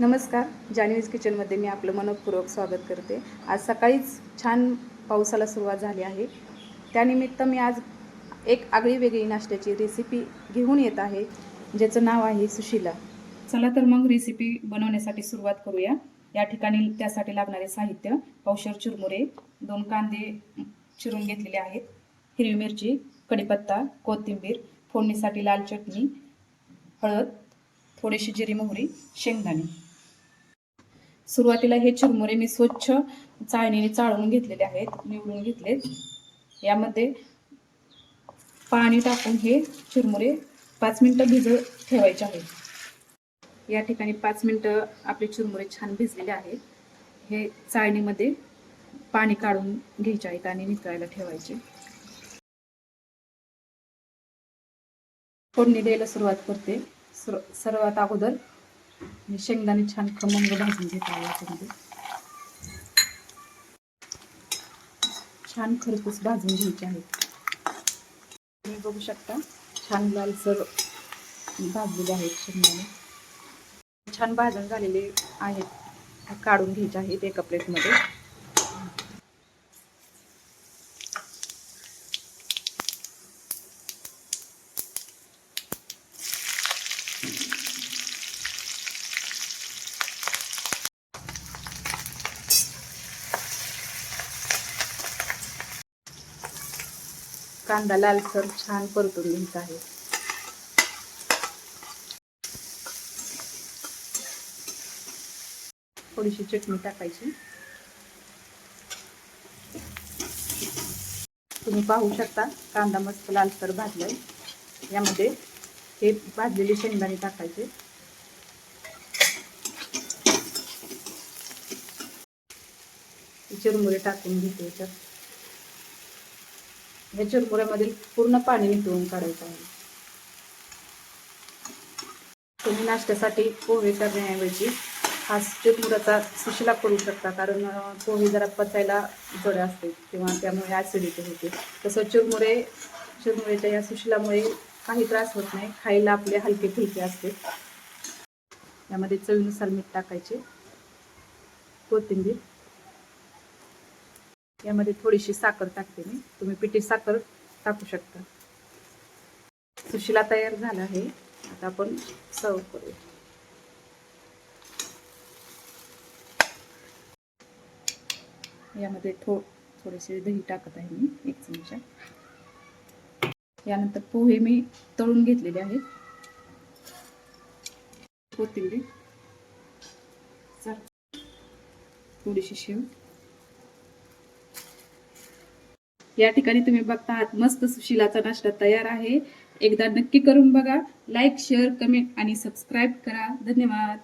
नमस्कार. जान्हवीज किचनमध्ये मी आपलं मनपूर्वक स्वागत करते. आज सकाळीच छान पावसाला सुरुवात झाली आहे. त्यानिमित्त मी आज एक आगळी वेगळी नाश्त्याची रेसिपी घेऊन येत आहे ज्याचं नाव आहे सुशिला. चला तर मग रेसिपी बनवण्यासाठी सुरुवात करूया. या ठिकाणी त्यासाठी लागणारे साहित्य पावशर चुरमुरे दोन कांदे चिरून घेतलेले आहेत हिरवी मिरची कढीपत्ता कोथिंबीर फोडणीसाठी लाल चटणी हळद थोडीशी जिरी मोहरी शेंगदाणे. सुरुवातीला हे चिरमुरे मी स्वच्छ चाळणीने चाळून घेतलेले आहेत निवडून घेतलेत यामध्ये पाणी टाकून हे चिरमुरे पाच मिनटं भिजत ठेवायचे आहेत. या ठिकाणी पाच मिनटं आपले चिरमुरे छान भिजलेले आहेत. हे चाळणीमध्ये पाणी काढून घ्यायचे आहेत आणि नितळायला ठेवायचे. फोडणी द्यायला सुरुवात करते. सर्वात अगोदर मी शेंगदाणे छान खमंग भाजून घेत आहे याच्यामध्ये. छान खरपूस भाजून घ्यायचे आहेत. तुम्ही बघू शकता छान लालसर भाजलेले आहेत शेंगदाणे. छान भाजून झालेले आहेत. काढून घ्यायचे आहेत एका प्लेटमध्ये कांदा लालसर छान परतून घ्यायचा आहे. थोडीशी चटणी टाकायची. तुम्ही पाहू शकता कांदा मस्त लालसर भाजलाय. यामध्ये हे भाजलेले शेंगदाणे टाकायचे. चिरमुरे टाकून घेते याच्यात. या चुरमुऱ्यामधील पूर्ण पाणी निथळून काढायचं आहे. तुम्ही नाश्त्यासाठी पोहे करण्याऐवजी हा चिरमुऱ्याचा सुशिला करू शकता कारण पोहे जरा पचायला जड असते किंवा त्यामुळे ॲसिडिटी होते. तसं चिरमुरे चुरमुरेच्या या सुशिलामुळे काही त्रास होत नाही खायला आपले हलके फुलके असते. यामध्ये चवीनुसार मीठ टाकायचे कोथिंबीर यामध्ये थोडीशी साखर टाकते मी. तुम्ही पिठी साखर टाकू शकता. सुशिला तयार झाला आहे. आता आपण सर्व करू यामध्ये थो थोडेसे दही टाकत आहे मी एक चमचा. यानंतर पोहे मी तळून घेतलेले आहेत. कोथिंबीर. थोडीशी शेव. या ठिकाणी तुम्ही बघता आहात मस्त सुशिलाचा नाश्ता तयार आहे. एकदा नक्की करून बघा. लाईक शेअर कमेंट आणि सबस्क्राईब करा. धन्यवाद.